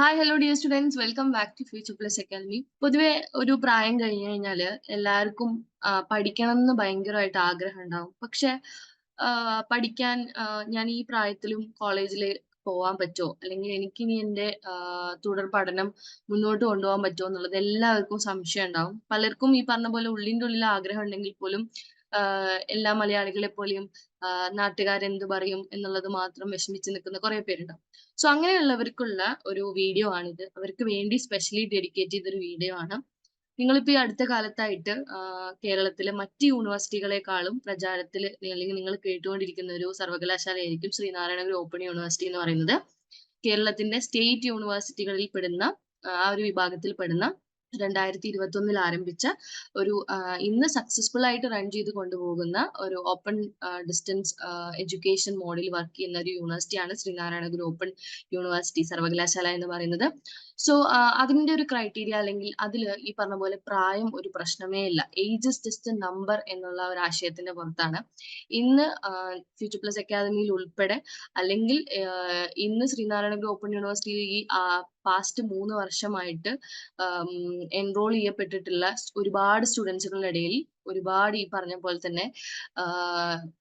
Hi hello dear students welcome back to future plus academy പൊതുവെ ഒരു പ്രായം കഴിഞ്ഞു കഴിഞ്ഞാൽ എല്ലാവർക്കും പഠിക്കണം എന്ന് ഭയങ്കരമായിട്ട് ആഗ്രഹം ഉണ്ടാവും പക്ഷെ പഠിക്കാൻ ഞാൻ ഈ പ്രായത്തിലും കോളേജിൽ പോവാൻ പറ്റുമോ? അല്ലെങ്കിൽ എനിക്കിനി എന്റെ തുടർ പഠനം മുന്നോട്ട് കൊണ്ടുപോകാൻ പറ്റുമോ എന്നുള്ളത് എല്ലാവർക്കും സംശയം ഉണ്ടാവും പലർക്കും ഈ പറഞ്ഞ പോലെ ഉള്ളിന്റെ ഉള്ളിൽ ആഗ്രഹം ഉണ്ടെങ്കിൽ പോലും എല്ലാ മലയാളികളെ പോലെയും നാട്ടുകാരെന്ത് പറയും എന്നുള്ളത് മാത്രം വിഷമിച്ച് നിൽക്കുന്ന കുറെ പേരുണ്ടാവും. സോ അങ്ങനെയുള്ളവർക്കുള്ള ഒരു വീഡിയോ ആണിത്. അവർക്ക് വേണ്ടി സ്പെഷ്യലി ഡെഡിക്കേറ്റ് ചെയ്തൊരു വീഡിയോ ആണ്. നിങ്ങളിപ്പോൾ ഈ അടുത്ത കാലത്തായിട്ട് കേരളത്തിലെ മറ്റ് യൂണിവേഴ്സിറ്റികളെക്കാളും പ്രചാരത്തിൽ അല്ലെങ്കിൽ നിങ്ങൾ കേട്ടുകൊണ്ടിരിക്കുന്ന ഒരു സർവകലാശാലയായിരിക്കും ശ്രീനാരായണഗുരു ഓപ്പൺ യൂണിവേഴ്സിറ്റി എന്ന് പറയുന്നത്. കേരളത്തിന്റെ സ്റ്റേറ്റ് യൂണിവേഴ്സിറ്റികളിൽ പെടുന്ന ആ ഒരു വിഭാഗത്തിൽ പെടുന്ന രണ്ടായിരത്തി ഇരുപത്തി ഒന്നിൽ ആരംഭിച്ച ഒരു ഇന്ന് സക്സസ്ഫുൾ ആയിട്ട് റൺ ചെയ്ത് കൊണ്ടുപോകുന്ന ഒരു ഓപ്പൺ ഡിസ്റ്റൻസ് എഡ്യൂക്കേഷൻ മോഡിൽ വർക്ക് ചെയ്യുന്ന ഒരു യൂണിവേഴ്സിറ്റിയാണ് ശ്രീനാരായണ ഗുരു ഓപ്പൺ യൂണിവേഴ്സിറ്റി സർവകലാശാല എന്ന് പറയുന്നത്. സോ അതിന്റെ ഒരു ക്രൈറ്റീരിയ അല്ലെങ്കിൽ അതിൽ ഈ പറഞ്ഞ പോലെ പ്രായം ഒരു പ്രശ്നമേ ഇല്ല. ഏജ് ഇസ് ജസ്റ്റ് നമ്പർ എന്നുള്ള ഒരു ആശയത്തിന്റെ പുറത്താണ്. ഇന്ന് ഫ്യൂച്ചർ പ്ലസ് അക്കാദമിയിൽ ഉൾപ്പെടെ അല്ലെങ്കിൽ ഇന്ന് ശ്രീനാരായണ ഗുരു ഓപ്പൺ യൂണിവേഴ്സിറ്റിയിൽ ഈ പാസ്റ്റ് മൂന്ന് വർഷമായിട്ട് എൻറോൾ ചെയ്യപ്പെട്ടിട്ടുള്ള ഒരുപാട് സ്റ്റുഡൻസുകളുടെ ഇടയിൽ ഒരുപാട് ഈ പറഞ്ഞ പോലെ തന്നെ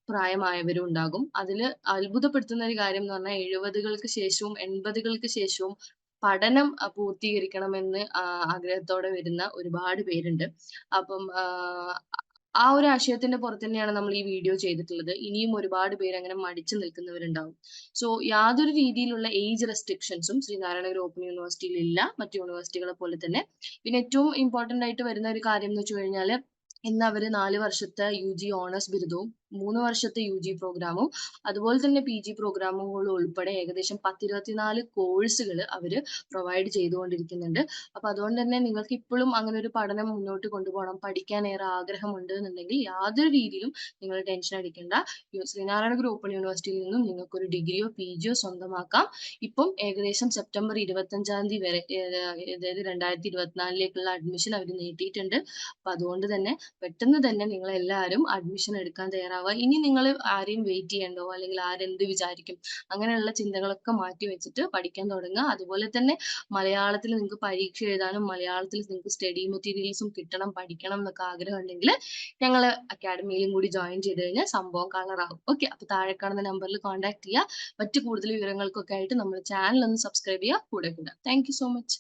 പ്രായമായവരും ഉണ്ടാകും. അതിൽ അത്ഭുതപ്പെടുത്തുന്ന ഒരു കാര്യം എന്ന് പറഞ്ഞാൽ എഴുപതുകൾക്ക് ശേഷവും എൺപതുകൾക്ക് ശേഷവും പഠനം പൂർത്തീകരിക്കണമെന്ന് ആഗ്രഹത്തോടെ വരുന്ന ഒരുപാട് പേരുണ്ട്. അപ്പം ആ ഒരു ആശയത്തിന്റെ പുറത്ത് തന്നെയാണ് നമ്മൾ ഈ വീഡിയോ ചെയ്തിട്ടുള്ളത്. ഇനിയും ഒരുപാട് പേര് അങ്ങനെ മടിച്ചു നിൽക്കുന്നവരുണ്ടാവും. സോ യാതൊരു രീതിയിലുള്ള ഏജ് റെസ്ട്രിക്ഷൻസും ശ്രീനാരായണഗുരു ഓപ്പൺ യൂണിവേഴ്സിറ്റിയിൽ ഇല്ല. മറ്റു യൂണിവേഴ്സിറ്റികളെ പോലെ തന്നെ. പിന്നെ ഏറ്റവും ഇമ്പോർട്ടന്റ് ആയിട്ട് വരുന്ന ഒരു കാര്യം എന്ന് വെച്ച് കഴിഞ്ഞാൽ ഇന്ന് അവർ നാല് വർഷത്തെ യു ജി ഓണേഴ്സ് ബിരുദവും മൂന്ന് വർഷത്തെ യു ജി പ്രോഗ്രാമും അതുപോലെ തന്നെ പി ജി പ്രോഗ്രാമുകളും ഉൾപ്പെടെ ഏകദേശം പത്തിരുപത്തിനാല് കോഴ്സുകൾ അവർ പ്രൊവൈഡ് ചെയ്തുകൊണ്ടിരിക്കുന്നുണ്ട്. അപ്പൊ അതുകൊണ്ട് തന്നെ നിങ്ങൾക്ക് ഇപ്പോഴും അങ്ങനെ ഒരു പഠനം മുന്നോട്ട് കൊണ്ടുപോകണം പഠിക്കാൻ ഏറെ ആഗ്രഹമുണ്ട് എന്നുണ്ടെങ്കിൽ യാതൊരു രീതിയിലും നിങ്ങൾ ടെൻഷൻ അടിക്കേണ്ട. ശ്രീനാരായണ ഗുരു ഓപ്പൺ യൂണിവേഴ്സിറ്റിയിൽ നിന്നും നിങ്ങൾക്ക് ഒരു ഡിഗ്രിയോ പി ജിയോ സ്വന്തമാക്കാം. ഇപ്പം ഏകദേശം സെപ്റ്റംബർ ഇരുപത്തഞ്ചാം തീയതി വരെ അതായത് രണ്ടായിരത്തി ഇരുപത്തിനാലിലേക്കുള്ള അഡ്മിഷൻ അവർ നീട്ടിയിട്ടുണ്ട്. അപ്പൊ അതുകൊണ്ട് തന്നെ പെട്ടെന്ന് തന്നെ നിങ്ങൾ എല്ലാവരും അഡ്മിഷൻ എടുക്കാൻ തയ്യാറാവുക ഇനി നിങ്ങൾ ആരെയും വെയിറ്റ് ചെയ്യണ്ടോ അല്ലെങ്കിൽ ആരെന്ത് വിചാരിക്കും അങ്ങനെയുള്ള ചിന്തകളൊക്കെ മാറ്റി വെച്ചിട്ട് പഠിക്കാൻ തുടങ്ങുക. അതുപോലെ തന്നെ മലയാളത്തിൽ നിങ്ങൾക്ക് പരീക്ഷ എഴുതാനും മലയാളത്തിൽ നിങ്ങൾക്ക് സ്റ്റഡി മെറ്റീരിയൽസും കിട്ടണം പഠിക്കണം എന്നൊക്കെ ആഗ്രഹം ഉണ്ടെങ്കിൽ ഞങ്ങൾ അക്കാഡമിയിലും കൂടി ജോയിൻ ചെയ്ത് കഴിഞ്ഞാൽ സംഭവം കളറാകും ഓക്കെ അപ്പൊ താഴെ കാണുന്ന നമ്പറിൽ കോൺടാക്ട് ചെയ്യുക. മറ്റു കൂടുതൽ വിവരങ്ങൾക്കൊക്കെ ആയിട്ട് നമ്മുടെ ചാനൽ ഒന്ന് സബ്സ്ക്രൈബ് ചെയ്യുക. കൂടെ കൂടെ. Thank so much